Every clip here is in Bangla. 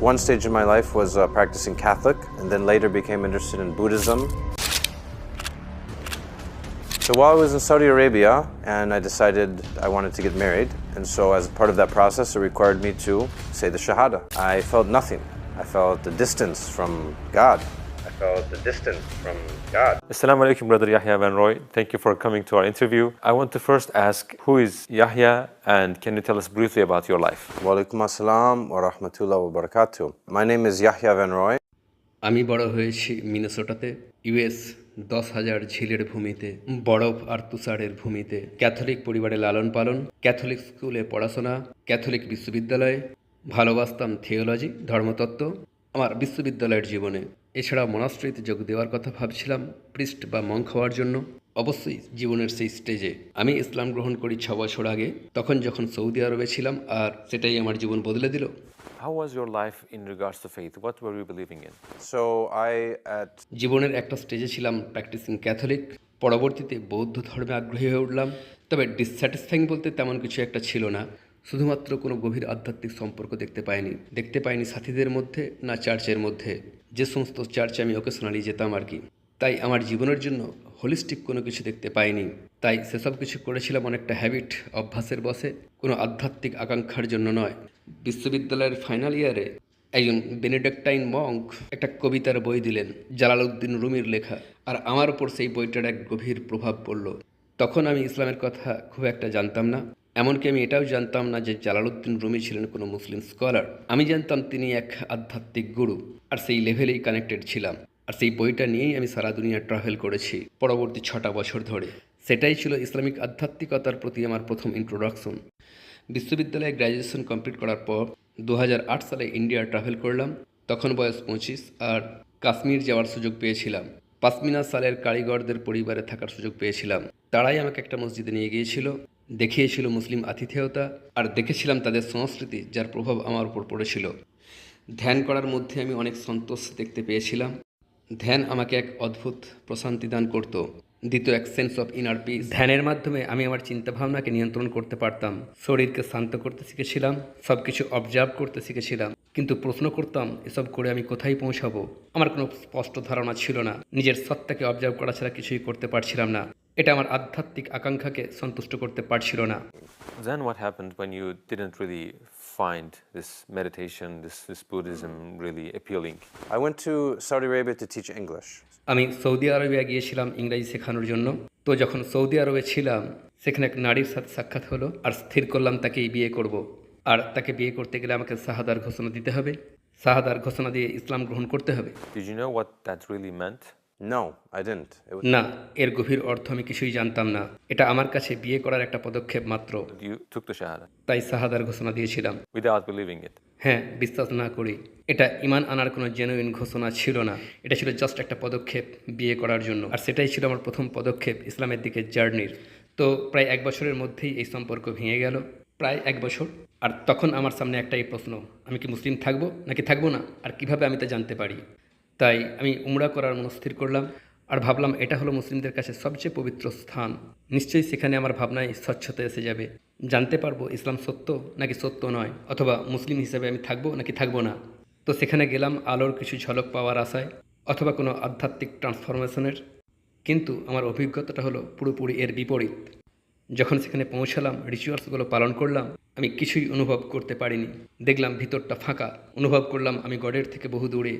One stage in my life was uh, practicing Catholic, and then later became interested in Buddhism. So while I was in Saudi Arabia, and I decided I wanted to get married, and so as part of that process, it required me to say the Shahada. I felt nothing. I felt the distance from God. I felt the distance from God. Assalamu alaikum, Brother Yahya Van Roy. Thank you for coming to our interview. I want to first ask who is Yahya and can you tell us briefly about your life? Walaikum assalam wa rahmatullah wa barakatuh. My name is Yahya Van Roy. আমি বড় হয়েছি মিনেসোটাতে ইউএস দশ হাজার ঝিলের ভূমিতে বরফ আর তুষারের ভূমিতে ক্যাথলিক পরিবারে লালন পালন ক্যাথলিক স্কুলে পড়াশোনা ক্যাথলিক বিশ্ববিদ্যালয়ে ভালোবাসতাম থিওলজি ধর্মতত্ত্ব আমার বিশ্ববিদ্যালয়ের জীবনে এছাড়া মনাস্ট্রিতে যোগ দেওয়ার কথা ভাবছিলাম প্রিস্ট বা মঙ্ক হওয়ার জন্য। অবশ্যই জীবনের সেই স্টেজে আমি ইসলাম গ্রহণ করি ছ বছর আগে। তখন যখন সৌদি আরবে ছিলাম আর সেটাই আমার জীবন বদলে দিল। How was your life in regards to faith? What were you believing in? So I, at জীবনের একটা স্টেজে ছিলাম প্র্যাকটিসিং ক্যাথলিক পরবর্তীতে বৌদ্ধ ধর্মে আগ্রহী হয়ে উঠলাম। তবে ডিসস্যাটিসফাইং বলতে তেমন কিছু একটা ছিল না। শুধুমাত্র কোনো গভীর আধ্যাত্মিক সম্পর্ক দেখতে পাইনি। দেখতে পাইনি সাথীদের মধ্যে না চার্চের মধ্যে। যে সমস্ত চার্চে আমি ওকেশনালি যেতাম আর কি। তাই আমার জীবনের জন্য হোলিস্টিক কোনো কিছু দেখতে পাইনি। তাই সেসব কিছু করেছিলাম অনেকটা হ্যাবিট অভ্যাসের বসে। কোনো আধ্যাত্মিক আকাঙ্ক্ষার জন্য নয়। বিশ্ববিদ্যালয়ের ফাইনাল ইয়ারে একজন বেনেডেক্টাইন মঙ্ক একটা কবিতার বই দিলেন, জালালউদ্দিন রুমির লেখা। আর আমার ওপর সেই বইটার এক গভীর প্রভাব পড়ল। তখন আমি ইসলামের কথা খুব একটা জানতাম না। এমনকি আমি এটাও জানতাম না যে জালালউদ্দিন রুমি ছিলেন কোনো মুসলিম স্কলার। আমি জানতাম তিনি এক আধ্যাত্মিক গুরু, আর সেই লেভেলেই কানেক্টেড ছিলাম, আর সেই বইটা নিয়েই আমি সারা দুনিয়া ট্রাভেল করেছি পরবর্তী ছটা বছর ধরে। সেটাই ছিল ইসলামিক আধ্যাত্মিকতার প্রতি আমার প্রথম ইন্ট্রোডাকশন বিশ্ববিদ্যালয়ে গ্র্যাজুয়েশন কমপ্লিট করার পর দু হাজার আট সালে ইন্ডিয়া ট্রাভেল করলাম, তখন বয়স পঁচিশ, আর কাশ্মীর যাওয়ার সুযোগ পেয়েছিলাম। পাসমিনা সালের কারিগরদের পরিবারে থাকার সুযোগ পেয়েছিলাম। তারাই আমাকে একটা মসজিদে নিয়ে গিয়েছিল। দেখিয়েছিল মুসলিম আতিথেয়তা আর দেখেছিলাম তাদের সংস্কৃতি, যার প্রভাব আমার উপর পড়েছিল। ধ্যান করার মধ্যে আমি অনেক সন্তোষ দেখতে পেয়েছিলাম। ধ্যান আমাকে এক অদ্ভুত প্রশান্তি দান করত। দ্বিতীয় এক সেন্স অফ ইনার পিস ধ্যানের মাধ্যমে আমি আমার চিন্তাভাবনাকে নিয়ন্ত্রণ করতে পারতাম। শরীরকে শান্ত করতে শিখেছিলাম সব কিছু অবজার্ভ করতে শিখেছিলাম। কিন্তু প্রশ্ন করতাম, এসব করে আমি কোথায় পৌঁছাবো? আমার কোনো স্পষ্ট ধারণা ছিল না। নিজের সত্তাকে অবজার্ভ করা ছাড়া কিছুই করতে পারছিলাম না। এটা আমার আধ্যাত্মিক আকাঙ্ক্ষাকে সন্তুষ্ট করতে পারছিল না Then what happened when you didn't really find this meditation, this, this Buddhism really appealing? I went to Saudi Arabia to teach English. আমি সৌদি আরবিয়া গিয়েছিলাম ইংরাজি শেখানোর জন্য তো যখন সৌদি আরবে ছিলাম সেখানে এক নারীর সাথে সাক্ষাৎ হলো আর স্থির করলাম তাকেই বিয়ে করব। আর তাকে বিয়ে করতে গেলে আমাকে শাহাদার ঘোষণা দিতে হবে শাহাদার ঘোষণা দিয়ে ইসলাম গ্রহণ করতে হবে Did you know what that really meant? No, I didn't. না এর গভীর অর্থ আমি কিছুই জানতাম না। এটা আমার কাছে বিয়ে করার একটা পদক্ষেপ মাত্র। You took the Shahada তাই শাহাদার ঘোষণা দিয়েছিলাম। Without believing it. হ্যাঁ বিশ্বাস না করি। এটা ইমান আনার কোনো জেনুইন ঘোষণা ছিল না। এটা ছিল জাস্ট একটা পদক্ষেপ বিয়ে করার জন্য। আর সেটাই ছিল আমার প্রথম পদক্ষেপ ইসলামের দিকে জার্নির। তো প্রায় এক বছরের মধ্যেই এই সম্পর্ক ভেঙে গেল। প্রায় এক বছর। আর তখন আমার সামনে একটাই প্রশ্ন। আমি কি মুসলিম থাকব? নাকি থাকব না? আর কীভাবে আমি তা জানতে পারি? তাই আমি উমরা করার মনস্থির করলাম আর ভাবলাম এটা হলো মুসলিমদের কাছে সবচেয়ে পবিত্র স্থান। নিশ্চয়ই সেখানে আমার ভাবনায় স্বচ্ছতা এসে যাবে। জানতে পারব ইসলাম সত্য নাকি সত্য নয়, অথবা মুসলিম হিসেবে আমি থাকব নাকি থাকব না। তো সেখানে গেলাম আলোর কিছু ঝলক পাওয়ার আশায়, অথবা কোনো আধ্যাত্মিক ট্রান্সফরমেশনের। কিন্তু আমার অভিজ্ঞতাটা হলো পুরোপুরি এর বিপরীত। যখন সেখানে পৌঁছালাম রিচুয়ালসগুলো পালন করলাম, আমি কিছুই অনুভব করতে পারিনি। দেখলাম ভিতরটা ফাঁকা, অনুভব করলাম আমি গডের থেকে বহু দূরে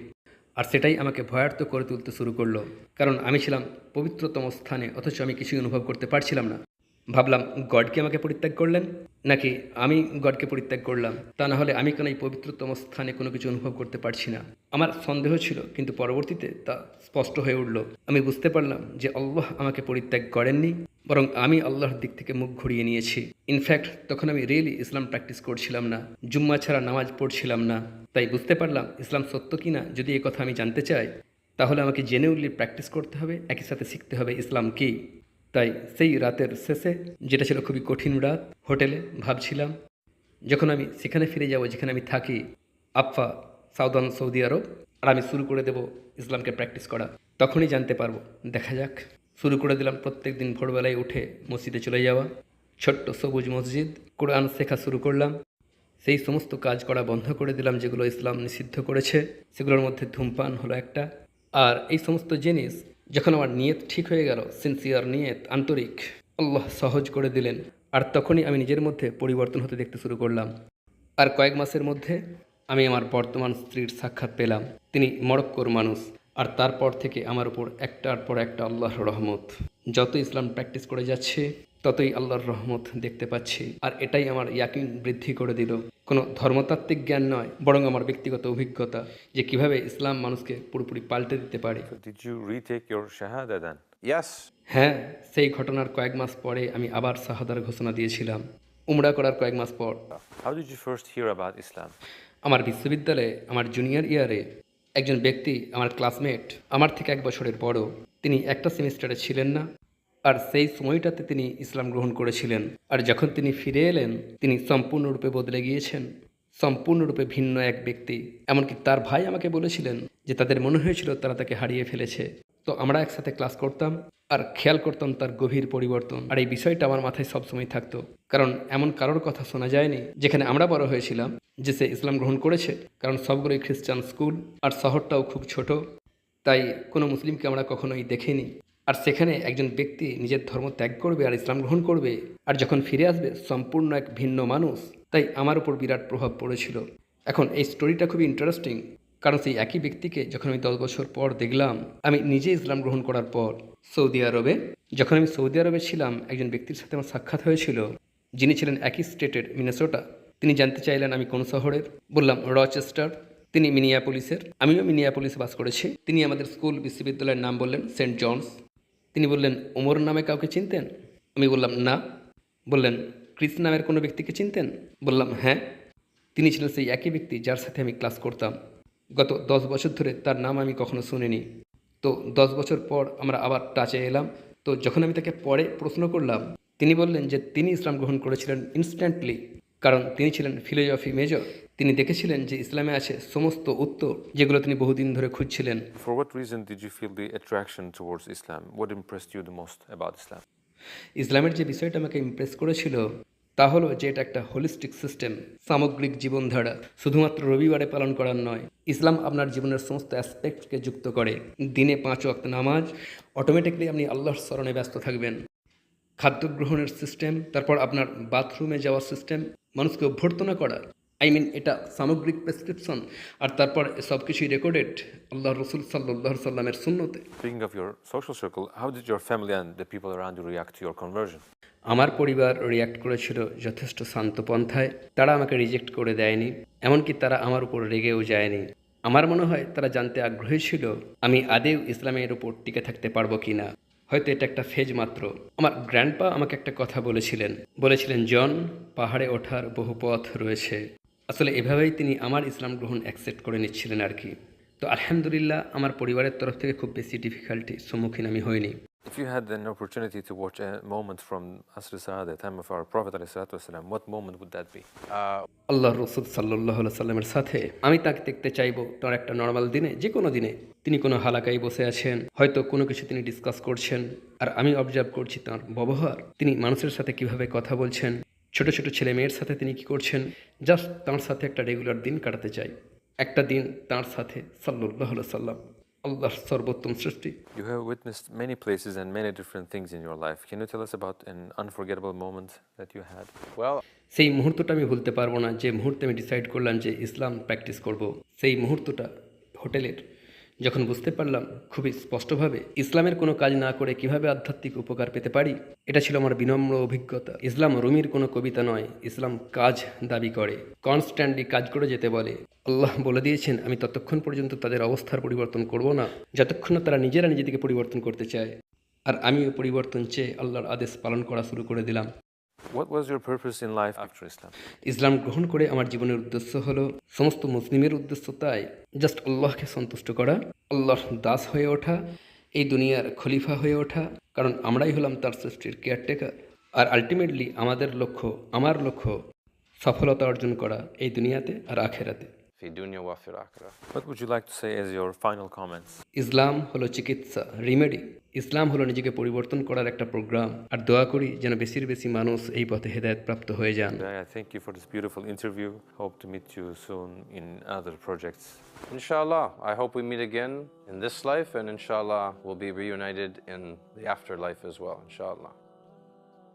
আর সেটাই আমাকে ভয়ার্থ করে তুলতে শুরু করল। কারণ আমি ছিলাম পবিত্রতম স্থানে, অথচ আমি কিছুই অনুভব করতে পারছিলাম না। ভাবলাম গডকে আমাকে পরিত্যাগ করলেন? নাকি, আমি গডকে পরিত্যাগ করলাম, তা না হলে আমি কেন এই পবিত্রতম স্থানে কোনো কিছু অনুভব করতে পারছি না? আমার সন্দেহ ছিল, কিন্তু পরবর্তীতে তা স্পষ্ট হয়ে উঠল। আমি বুঝতে পারলাম যে আল্লাহ আমাকে পরিত্যাগ করেননি, বরং আমি আল্লাহর দিক থেকে মুখ ঘুরিয়ে নিয়েছি। ইনফ্যাক্ট তখন আমি রিয়েলি ইসলাম প্র্যাকটিস করছিলাম না, জুম্মা ছাড়া নামাজ পড়ছিলাম না। তাই বুঝতে পারলাম ইসলাম সত্য কি না। যদি এ কথা আমি জানতে চাই, তাহলে আমাকে জেনে জেনেউলি প্র্যাকটিস করতে হবে, একই সাথে শিখতে হবে ইসলাম কী। তাই সেই রাতের শেষে, যেটা ছিল খুবই কঠিন রাত, হোটেলে ভাবছিলাম, যখন আমি সেখানে ফিরে যাব, যেখানে আমি থাকি আফফা সাউদার্ন সৌদি আরব, আর আমি শুরু করে দেব ইসলামকে প্র্যাকটিস করা। তখনই জানতে পারব, দেখা যাক। শুরু করে দিলাম প্রত্যেক দিন ভোরবেলায় উঠে মসজিদে চলে যাওয়া। ছোট্ট সবুজ মসজিদ, কোরআন শেখা শুরু করলাম। সেই সমস্ত কাজ করা বন্ধ করে দিলাম যেগুলো ইসলাম নিষিদ্ধ করেছে, সেগুলোর মধ্যে ধূমপান হলো একটা। আর এই সমস্ত জিনিস যখন আমার নিয়ত ঠিক হয়ে গেল সিনসিয়ার নিয়ত, আন্তরিক, আল্লাহ সহজ করে দিলেন, আর তখনই আমি নিজের মধ্যে পরিবর্তন হতে দেখতে শুরু করলাম। আর কয়েক মাসের মধ্যে আমি আমার বর্তমান স্ত্রীর সাক্ষাৎ পেলাম। তিনি মরক্কোর মানুষ, আর তারপর থেকে আমার উপর একটার পর একটা আল্লাহর রহমত। যত ইসলাম প্র্যাকটিস করে যাচ্ছে ততই আল্লাহর রহমত দেখতে পাচ্ছি। আর এটাই আমার ইয়াকিন বৃদ্ধি করে দিল। কোনো ধর্মতাত্ত্বিক জ্ঞান নয় বরং আমার ব্যক্তিগত অভিজ্ঞতা যে কীভাবে ইসলাম মানুষকে পুরোপুরি পাল্টে দিতে পারে। So did you retake your shahada then? Yes, হ্যাঁ সেই ঘটনার কয়েক মাস পরে আমি আবার শাহাদার ঘোষণা দিয়েছিলাম। উমরা করার কয়েক মাস পর। Islam? আমার বিশ্ববিদ্যালয়ে আমার জুনিয়র ইয়ারে একজন ব্যক্তি আমার ক্লাসমেট আমার থেকে এক বছরের বড়। তিনি একটা সেমিস্টারে ছিলেন না আর সেই সময়টাতে তিনি ইসলাম গ্রহণ করেছিলেন। আর যখন তিনি ফিরে এলেন, তিনি সম্পূর্ণরূপে বদলে গিয়েছেন। সম্পূর্ণরূপে ভিন্ন এক ব্যক্তি। এমনকি তার ভাই আমাকে বলেছিলেন যে তাদের মনে হয়েছিল তারা তাকে হারিয়ে ফেলেছে। তো আমরা একসাথে ক্লাস করতাম আর খেয়াল করতাম তার গভীর পরিবর্তন। আর এই বিষয়টা আমার মাথায় সবসময় থাকতো। কারণ এমন কারোর কথা শোনা যায়নি যেখানে আমরা বড় হয়েছিলাম যে সে ইসলাম গ্রহণ করেছে। কারণ সবগুলোই খ্রিস্টান স্কুল আর শহরটাও খুব ছোট। তাই কোনো মুসলিমকে আমরা কখনোই দেখিনি। আর সেখানে একজন ব্যক্তি নিজের ধর্ম ত্যাগ করবে আর ইসলাম গ্রহণ করবে, আর যখন ফিরে আসবে, সম্পূর্ণ এক ভিন্ন মানুষ। তাই আমার উপর বিরাট প্রভাব পড়েছিল। এখন এই স্টোরিটা খুবই ইন্টারেস্টিং কারণ সেই একই ব্যক্তিকে যখন আমি দশ বছর পর দেখলাম, আমি নিজে ইসলাম গ্রহণ করার পর সৌদি আরবে, যখন আমি সৌদি আরবে ছিলাম, একজন ব্যক্তির সাথে আমার সাক্ষাৎ হয়েছিল। যিনি ছিলেন একই স্টেটের মিনেসোটা। তিনি জানতে চাইলেন আমি কোন শহরের। বললাম, রচেস্টার। তিনি মিনিয়াপলিসের। আমিও মিনিয়াপলিসে বাস করেছি। তিনি আমাদের স্কুল, বিশ্ববিদ্যালয়ের নাম বললেন সেন্ট জনস। তিনি বললেন, ওমর নামে কাউকে চিনতেন? আমি বললাম, না। বললেন, ক্রিস নামের কোনো ব্যক্তিকে চিনতেন? বললাম হ্যাঁ। তিনি ছিলেন সেই একই ব্যক্তি যার সাথে আমি ক্লাস করতাম। গত দশ বছর ধরে তার নাম আমি কখনো শুনিনি। তো দশ বছর পর আমরা আবার টাচে এলাম। তো যখন আমি তাকে পরে প্রশ্ন করলাম, তিনি বললেন যে তিনি ইসলাম গ্রহণ করেছিলেন ইনস্ট্যান্টলি কারণ তিনি ছিলেন ফিলোজফি মেজর তিনি দেখেছিলেন যে ইসলামে আছে সমস্ত উত্তর যেগুলো তিনি বহুদিন ধরে খুঁজছিলেন। For what reason did you feel the attraction towards Islam? What impressed you the most about Islam? ইসলামের যে বিষয়টা আমাকে ইমপ্রেস করেছিল তা হলো যে এটা একটা হোলিস্টিক সিস্টেম সামগ্রিক জীবনধারা। শুধুমাত্র রবিবারে পালন করার নয় ইসলাম আপনার জীবনের সমস্ত অ্যাসপেক্টকে যুক্ত করে। দিনে পাঁচ ওয়াক্ত নামাজ অটোমেটিকলি আপনি আল্লাহর স্মরণে ব্যস্ত থাকবেন। খাদ্য গ্রহণের সিস্টেম তারপর আপনার বাথরুমে যাওয়ার সিস্টেম মানুষকে অভ্যর্থনা করা। আই মিন এটা সামগ্রিক প্রেসক্রিপশন আর তারপর সব কিছুই রেকর্ডেড আল্লাহ রসুল সাল্লাহ সাল্লামের social circle, how did your family and the people around you react to your conversion? আমার পরিবার রিয়াক্ট করেছিল যথেষ্ট শান্ত পন্থায় তারা আমাকে রিজেক্ট করে দেয়নি এমনকি তারা আমার উপর রেগেও যায়নি। আমার মনে হয় তারা জানতে আগ্রহী ছিল আমি আদেও ইসলামের উপর টিকে থাকতে পারব কি না হয়তো এটা একটা ফেজ মাত্র। আমার গ্র্যান্ডপা আমাকে একটা কথা বলেছিলেন। বলেছিলেন জন পাহাড়ে ওঠার বহু পথ রয়েছে। আসলে এভাবেই তিনি আমার ইসলাম গ্রহণ অ্যাকসেপ্ট করে নিচ্ছিলেন আর কি তো আলহামদুলিল্লাহ আমার পরিবারের তরফ থেকে খুব বেশি ডিফিকাল্টির সম্মুখীন আমি হইনি। If you had an opportunity to watch a moment from Asr Sa'ad, the time of our Prophet, ﷺ, what moment would that be? আল্লাহ রসুল সাল্লাহ সাল্লামের সাথে আমি তাকে দেখতে চাইব তার একটা নর্মাল দিনে যে কোনো দিনে। তিনি কোনো হালাকায় বসে আছেন হয়তো কোনো কিছু তিনি ডিসকাস করছেন আর আমি অবজার্ভ করছি তার ব্যবহার। তিনি মানুষের সাথে কীভাবে কথা বলছেন ছোট ছোট ছেলে মেয়ের সাথে তিনি কি করছেন জাস্ট তার সাথে একটা রেগুলার দিন কাটাতে চাই একটা দিন তার সাথে সাল্লাহ সাল্লাম আল্লাহর সর্বোত্তম সৃষ্টি You have witnessed many places and many different things in your life. Can you tell us about an unforgettable moment that you had? well, সেই মুহূর্তটা আমি ভুলতে পারব না যে মুহূর্তে আমি ডিসাইড করলাম যে ইসলাম প্র্যাকটিস করব। সেই মুহূর্তটা হোটেলের যখন বুঝতে পারলাম খুবই স্পষ্টভাবে ইসলামের কোনো কাজ না করে কীভাবে আধ্যাত্মিক উপকার পেতে পারি, এটা ছিল আমার বিনম্র অভিজ্ঞতা। ইসলাম রুমির কোনো কবিতা নয়, ইসলাম কাজ দাবি করে, কনস্ট্যান্টলি কাজ করে যেতে বলে। আল্লাহ বলে দিয়েছেন, আমি ততক্ষণ পর্যন্ত তাদের অবস্থার পরিবর্তন করব না, যতক্ষণ না তারা নিজেরা নিজেদেরকে পরিবর্তন করতে চায়। আর আমিও পরিবর্তন চেয়ে আল্লাহর আদেশ পালন করা শুরু করে দিলাম। ইসলাম গ্রহণ করে আমার জীবনের উদ্দেশ্য হলো সমস্ত মুসলিমের উদ্দেশ্য তাই। জাস্ট আল্লাহকে সন্তুষ্ট করা, আল্লাহর দাস হয়ে ওঠা, এই দুনিয়ার খলিফা হয়ে ওঠা। কারণ আমরাই হলাম তার সৃষ্টির কেয়ারটেকার আর আলটিমেটলি আমাদের লক্ষ্য, আমার লক্ষ্য সফলতা অর্জন করা এই দুনিয়াতে আর আখেরাতে। What would you like to say as your final comments? Islam holo চিকিৎসা remedy. ইসলাম হলো নিজেকে পরিবর্তন করার একটা প্রোগ্রাম আর দোয়া করি যেন বেশির বেশি মানুষ এই পথে হেদায়ত প্রাপ্ত হয়ে যান I thank you for this beautiful interview. Hope to meet you soon in other projects. Inshallah, I hope we meet again in this life and inshallah we'll be reunited in the afterlife as well, inshallah.